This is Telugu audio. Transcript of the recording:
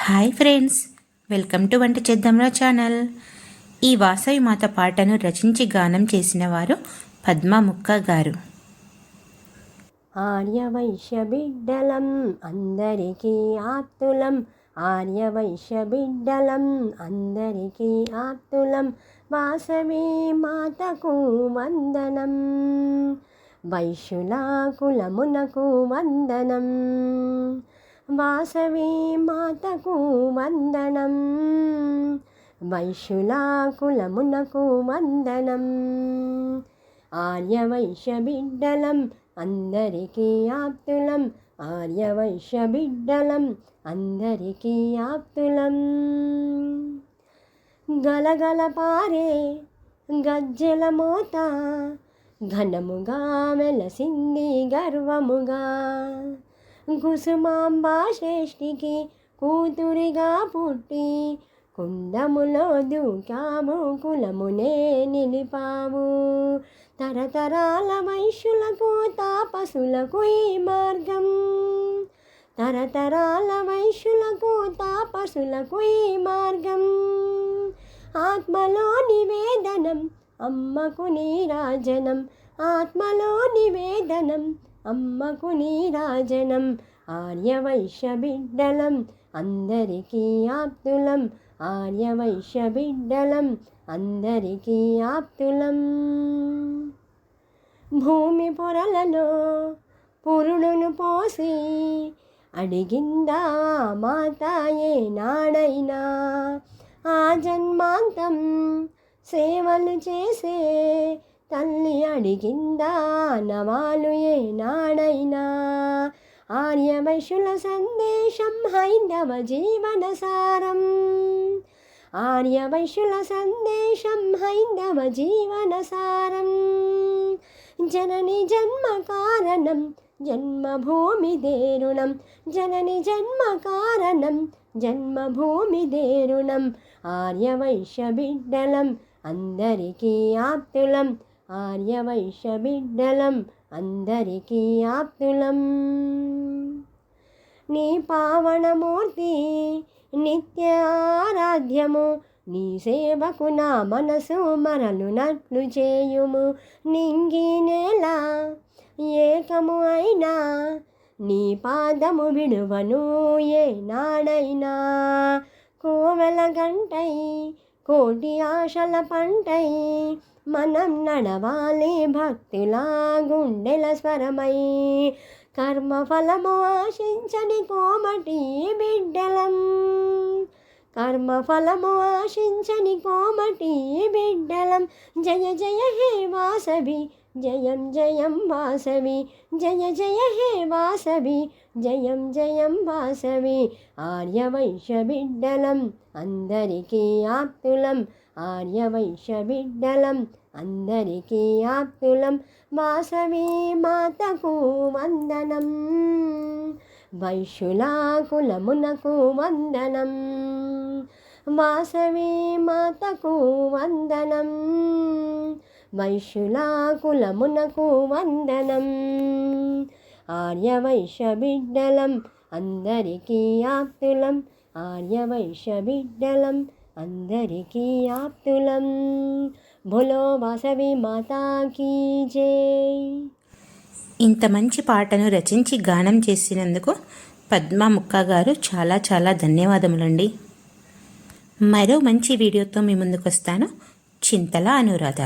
హాయ్ ఫ్రెండ్స్ వెల్కమ్ టు వంట చేద్దాంరా ఛానల్. ఈ వాసవి మాత పాటను రచించి గానం చేసిన వారు పద్మ ముక్క గారు. ఆర్యవైశ్య బిడ్డలం అందరికీ ఆప్తులం. ఆర్యవైశ్య బిడ్డలం అందరికీ ఆప్తులం. వాసవి మాతకు వందనం. వైశ్యుల కులమునకు వందనం. వాసవి మాతకు వందనం. వైశ్యులాకులమునకు వందనం. ఆర్యవైశ్య బిడ్డలం అందరికీ ఆప్తులం. ఆర్యవైశ్య బిడ్డలం అందరికీ ఆప్తులం. గలగల పారే గజ్జల మోత. ఘనముగా మెలసింది గర్వముగా. కుసుమాంబ శ్రేష్ఠికి కూతురిగా పుట్టి కుందములో దూకాము కులమునే నిలిపాము తరతరాల వైశ్యులకు తాపసులకు ఈ మార్గం. తరతరాల వైశ్యులకు తాపసులకు ఈ మార్గం. ఆత్మలో నివేదనం అమ్మకు నీరాజనం. ఆత్మలో నివేదనం అమ్మకు నీరాజనం ఆర్యవైశ్య బిడ్డలం అందరికీ ఆప్తులం ఆర్యవైశ్య బిడ్డలం అందరికీ ఆప్తులం. భూమి పొరలలో పురుడును పోసి అడిగిందా మాత నాడైనా? ఆ జన్మాంతం సేవలు చేసే తల్లి అడిగిందా నవాలు ఏ ఆర్యవైశ్యుల సందేశం హైందవ జీవన సారం. ఆర్యవైశ్యుల సందేశం హైందవ జీవన సారం. జనని జన్మ కారణం జన్మభూమి దేరుణం. జనని జన్మ కారణం జన్మభూమి దేరుణం. ఆర్యవైశ్య బిడ్డలం అందరికీ ఆప్తులం. ఆర్యవైశ్య బిడ్డలం అందరికీ ఆప్తులం నీ పావనమూర్తి నిత్య ఆరాధ్యము నీ సేవకు నా మనసు మరలునట్లు చేయుము. నింగి నేల ఏకము అయినా నీ పాదము విడువను ఏ నాడైనా. కోవెల గంటై కోటి ఆశల పంటై మనం నడవాలి భక్తులా గుండెల స్వరమై. కర్మఫలము ఆశించని కోమటి బిడ్డలం కర్మఫలము ఆశించని కోమటి బిడ్డలం. జయ జయ హే వాసవి జయం జయం వాసవి జయ జయ హే వాసవి జయం జయం వాసవి. ఆర్యవైశ్య బిడ్డలం అందరికీ ఆప్తులం. ఆర్యవైశ్య బిడ్డలం అందరికీ ఆప్తులం. వాసవి మాతకు వందనం వైశ్యులా కులమునకు వందనం. వాసవి మాతకు వందనం. వైశ్యుల కులమునకు వందనం. ఆర్యవైశ్య బిడ్డలం అందరికీ ఆప్తులం. ఆర్యవైశ్య బిడ్డలం అందరికీ ఆప్తులం. భులో వాసవి మాతాకి జై. ఇంత మంచి పాటను రచించి గానం చేసినందుకు పద్మ ముక్క గారు చాలా చాలా ధన్యవాదములండి. మరో మంచి వీడియోతో మీ ముందుకు వస్తాను చింతల అనురాధ.